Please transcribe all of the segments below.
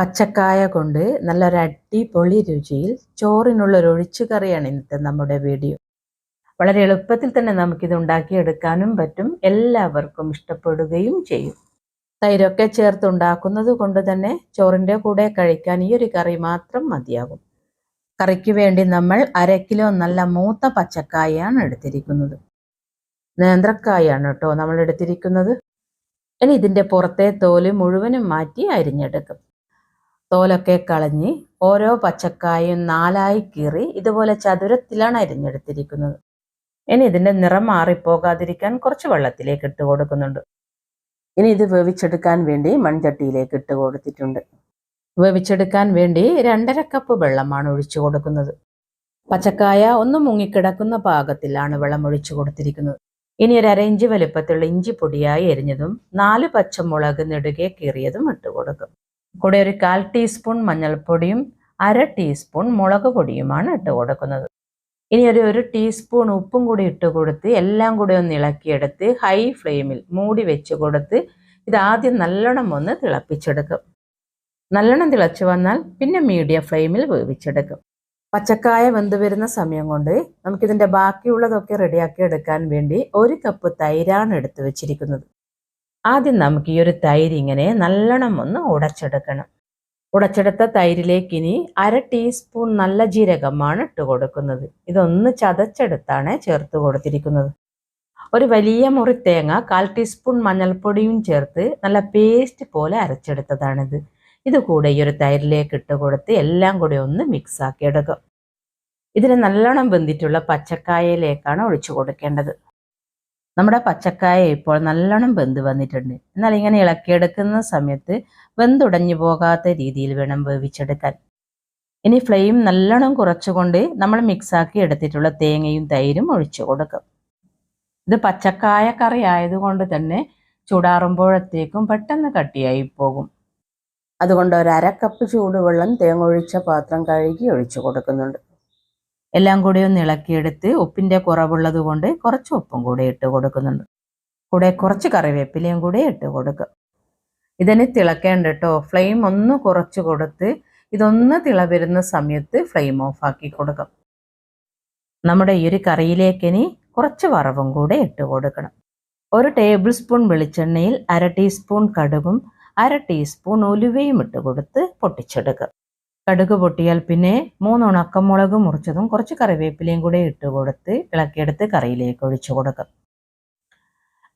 പച്ചക്കായ കൊണ്ട് നല്ലൊരു അടിപൊളി രുചിയിൽ ചോറിനുള്ളൊരു ഒഴിച്ചു കറിയാണ് ഇന്നത്തെ നമ്മുടെ വീഡിയോ. വളരെ എളുപ്പത്തിൽ തന്നെ നമുക്കിത് ഉണ്ടാക്കിയെടുക്കാനും പറ്റും. എല്ലാവർക്കും ഇഷ്ടപ്പെടുകയും ചെയ്യും. തൈരൊക്കെ ചേർത്ത് ഉണ്ടാക്കുന്നത് കൊണ്ട് തന്നെ ചോറിന്റെ കൂടെ കഴിക്കാൻ ഈ ഒരു കറി മാത്രം മതിയാകും. കറിക്ക് വേണ്ടി നമ്മൾ അര കിലോ നല്ല മൂത്ത പച്ചക്കായാണ് എടുത്തിരിക്കുന്നത്. നേന്ത്രക്കായാണ് കേട്ടോ നമ്മൾ എടുത്തിരിക്കുന്നത്. ഇനി ഇതിന്റെ പുറത്തെ തോൽ മുഴുവനും മാറ്റി അരിഞ്ഞെടുക്കും. തോലൊക്കെ കളഞ്ഞ് ഓരോ പച്ചക്കായും നാലായി കീറി ഇതുപോലെ ചതുരത്തിലാണ് അരിഞ്ഞെടുത്തിരിക്കുന്നത്. ഇനി ഇതിന്റെ നിറം മാറിപ്പോകാതിരിക്കാൻ കുറച്ച് വെള്ളത്തിലേക്ക് ഇട്ട് കൊടുക്കുന്നുണ്ട്. ഇനി ഇത് വേവിച്ചെടുക്കാൻ വേണ്ടി മൺചട്ടിയിലേക്ക് ഇട്ട് കൊടുത്തിട്ടുണ്ട്. വേവിച്ചെടുക്കാൻ വേണ്ടി രണ്ടര കപ്പ് വെള്ളമാണ് ഒഴിച്ചു കൊടുക്കുന്നത്. പച്ചക്കായ ഒന്ന് മുങ്ങിക്കിടക്കുന്ന പാകത്തിലാണ് വെള്ളം ഒഴിച്ചു കൊടുത്തിരിക്കുന്നത്. ഇനി ഒരു അര ഇഞ്ച് വലുപ്പത്തിലുള്ള ഇഞ്ചി പൊടിയായി എരിഞ്ഞതും നാല് പച്ചമുളക് നെടുകെ കീറിയതും ഇട്ട് കൊടുക്കും. കൂടെ ഒരു കാൽ ടീസ്പൂൺ മഞ്ഞൾപ്പൊടിയും അര ടീസ്പൂൺ മുളക് പൊടിയുമാണ് ഇട്ട് കൊടുക്കുന്നത്. ഇനി ഒരു ഒരു ടീസ്പൂൺ ഉപ്പും കൂടി ഇട്ട് കൊടുത്ത് എല്ലാം കൂടി ഒന്ന് ഇളക്കിയെടുത്ത് ഹൈ ഫ്ലെയിമിൽ മൂടി വെച്ച് കൊടുത്ത് ഇത് ആദ്യം നല്ലോണം ഒന്ന് തിളപ്പിച്ചെടുക്കും. നല്ലോണം തിളച്ചു വന്നാൽ പിന്നെ മീഡിയം ഫ്ലെയിമിൽ വേവിച്ചെടുക്കും. പച്ചക്കായ വെന്ത് വരുന്ന സമയം കൊണ്ട് നമുക്കിതിന്റെ ബാക്കിയുള്ളതൊക്കെ റെഡിയാക്കി എടുക്കാൻ വേണ്ടി ഒരു കപ്പ് തൈരാണ് എടുത്തു വെച്ചിരിക്കുന്നത്. ആദ്യം നമുക്ക് ഈ ഒരു തൈര് ഇങ്ങനെ നല്ലോണം ഒന്ന് ഉടച്ചെടുക്കണം. ഉടച്ചെടുത്ത തൈരിലേക്ക് ഇനി അര ടീസ്പൂൺ നല്ല ജീരകമാണ് ഇട്ട് കൊടുക്കുന്നത്. ഇതൊന്ന് ചതച്ചെടുത്താണ് ചേർത്ത് കൊടുത്തിരിക്കുന്നത്. ഒരു വലിയ മുറി തേങ്ങ കാൽ ടീസ്പൂൺ മഞ്ഞൾപ്പൊടിയും ചേർത്ത് നല്ല പേസ്റ്റ് പോലെ അരച്ചെടുത്തതാണിത്. ഇത് കൂടെ ഈ ഒരു തൈരിലേക്ക് ഇട്ട് കൊടുത്ത് എല്ലാം കൂടി ഒന്ന് മിക്സ് ആക്കി എടുക്കുക ഇതിന് നല്ലോണം വെന്തിട്ടുള്ള പച്ചക്കായയിലേക്കാണ് ഒഴിച്ചു കൊടുക്കേണ്ടത്. നമ്മുടെ പച്ചക്കായ ഇപ്പോൾ നല്ലോണം വെന്ത് വന്നിട്ടുണ്ട്. എന്നാൽ ഇങ്ങനെ ഇളക്കിയെടുക്കുന്ന സമയത്ത് വെന്തുടഞ്ഞു പോകാത്ത രീതിയിൽ വേണം വേവിച്ചെടുക്കാൻ. ഇനി ഫ്ലെയിം നല്ലോണം കുറച്ചുകൊണ്ട് നമ്മൾ മിക്സാക്കി എടുത്തിട്ടുള്ള തേങ്ങയും തൈരും ഒഴിച്ചു കൊടുക്കും. ഇത് പച്ചക്കായ കറി ആയതുകൊണ്ട് തന്നെ ചൂടാറുമ്പോഴത്തേക്കും പെട്ടെന്ന് കട്ടിയായി പോകും. അതുകൊണ്ട് ഒരു അര കപ്പ് ചൂടുവെള്ളം തേങ്ങ ഒഴിച്ച പാത്രം കഴുകി ഒഴിച്ചു കൊടുക്കുന്നുണ്ട്. എല്ലാം കൂടി ഒന്ന് ഇളക്കിയെടുത്ത് ഉപ്പിന്റെ കുറവുള്ളത് കൊണ്ട് കുറച്ച് ഉപ്പും കൂടി ഇട്ട് കൊടുക്കുന്നുണ്ട്. കൂടെ കുറച്ച് കറിവേപ്പിലയും കൂടി ഇട്ട് കൊടുക്കുക. ഇതിന് തിളക്കേണ്ട കേട്ടോ ഫ്ലെയിം ഒന്ന് കുറച്ച് കൊടുത്ത് ഇതൊന്ന് തിളവരുന്ന സമയത്ത് ഫ്ലെയിം ഓഫ് ആക്കി കൊടുക്കാം. നമ്മുടെ ഈ ഒരു കറിയിലേക്ക് ഇനി കുറച്ച് വറവും കൂടെ ഇട്ട് കൊടുക്കണം. ഒരു ടേബിൾ സ്പൂൺ വെളിച്ചെണ്ണയിൽ അര ടീസ്പൂൺ കടുകും അര ടീസ്പൂൺ ഉലുവയും ഇട്ട് കൊടുത്ത് പൊട്ടിച്ചെടുക്കുക. കടുക് പൊട്ടിയാൽ പിന്നെ മൂന്ന് ഉണക്കമുളക് മുറിച്ചതും കുറച്ച് കറിവേപ്പിലയും കൂടെ ഇട്ട് കൊടുത്ത് ഇളക്കിയെടുത്ത് കറിയിലേക്ക് ഒഴിച്ചു കൊടുക്കും.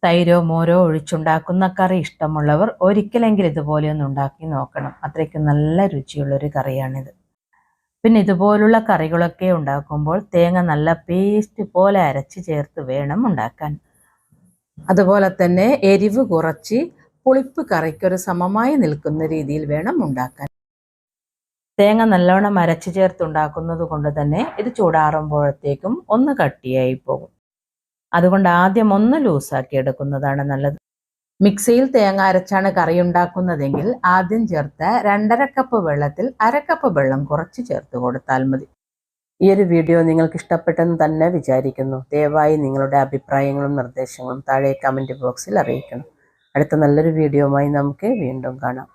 തൈരോ മോരോ ഒഴിച്ചുണ്ടാക്കുന്ന കറി ഇഷ്ടമുള്ളവർ ഒരിക്കലെങ്കിലും ഇതുപോലെ ഒന്ന് ഉണ്ടാക്കി നോക്കണം. അത്രയ്ക്ക് നല്ല രുചിയുള്ളൊരു കറിയാണിത്. പിന്നെ ഇതുപോലുള്ള കറികളൊക്കെ ഉണ്ടാക്കുമ്പോൾ തേങ്ങ നല്ല പേസ്റ്റ് പോലെ അരച്ച് ചേർത്ത് വേണം ഉണ്ടാക്കാൻ. അതുപോലെ തന്നെ എരിവ് കുറച്ച് പുളിപ്പ് കറിക്കൊരു സമമായി നിൽക്കുന്ന രീതിയിൽ വേണം ഉണ്ടാക്കാൻ. തേങ്ങ നല്ലവണ്ണം അരച്ച് ചേർത്തുണ്ടാക്കുന്നത് കൊണ്ട് തന്നെ ഇത് ചൂടാറുമ്പോഴത്തേക്കും ഒന്ന് കട്ടിയായി പോകും. അതുകൊണ്ട് ആദ്യം ഒന്ന് ലൂസാക്കി എടുക്കുന്നതാണ് നല്ലത്. മിക്സിയിൽ തേങ്ങ അരച്ചാണ് കറി ഉണ്ടാക്കുന്നതെങ്കിൽ ആദ്യം ചേർത്ത രണ്ടര കപ്പ് വെള്ളത്തിൽ അരക്കപ്പ് കപ്പ് വെള്ളം കുറച്ച് ചേർത്ത് കൊടുത്താൽ മതി. ഈ ഒരു വീഡിയോ നിങ്ങൾക്ക് ഇഷ്ടപ്പെട്ടെന്ന് തന്നെ വിചാരിക്കുന്നു. ദയവായി നിങ്ങളുടെ അഭിപ്രായങ്ങളും നിർദ്ദേശങ്ങളും താഴെ കമന്റ് ബോക്സിൽ അറിയിക്കണം. അടുത്ത നല്ലൊരു വീഡിയോയുമായി നമുക്ക് വീണ്ടും കാണാം.